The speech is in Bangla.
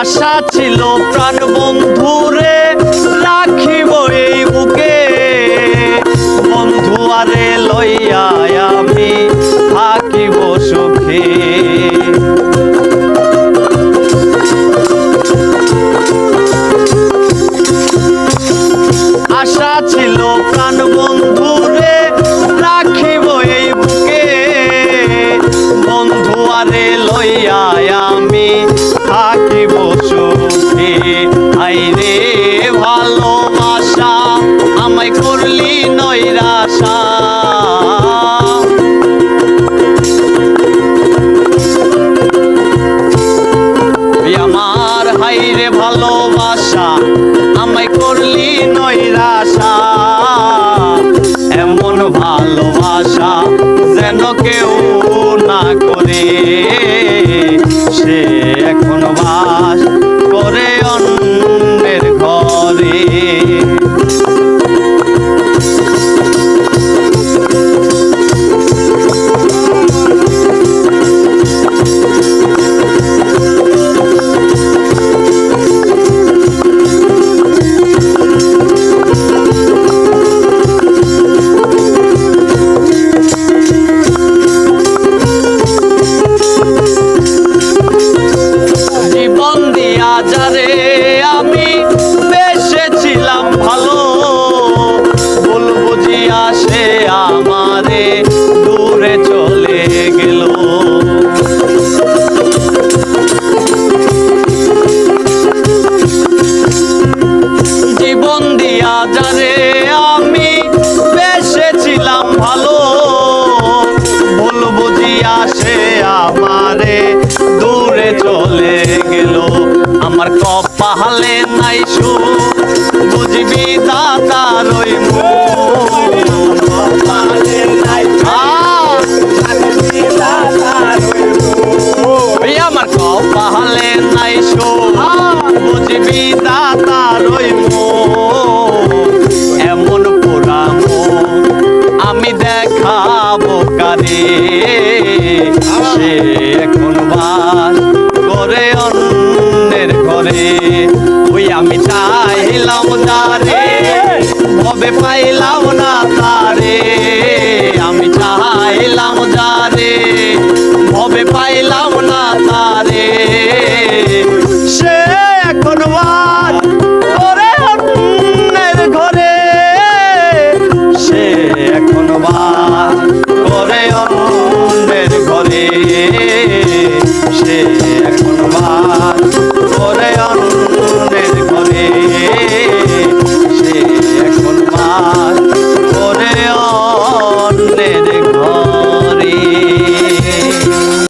আশা ছিল প্রাণ বন্ধুরে রাখিব এই বুকে। বন্ধু আরে লইয়া আমি থাকিব সুখে। ভালোবাসা আমায় করলি নৈরাশা। এমন ভালোবাসা যেন কেউ না করে সে এখন বাস যারে আমি বেসেছিলাম ভালো। ভুল বুঝিয়া সে আমারে, দূরে চলে গেল। জীবন দিয়া যারে আমি কপালে নাই সু বুঝবি দাদার ওই আমার কপালে নাই সু বুঝবি দাদার ওই এমন পুরানো আমি দেখাবো কারে, সে এখন বাস করে অন্যের আমি চাইলাম যারে ভবে পাইলাম না তারে? আমি চাইলাম যারে ভবে পাইলাম না তারে?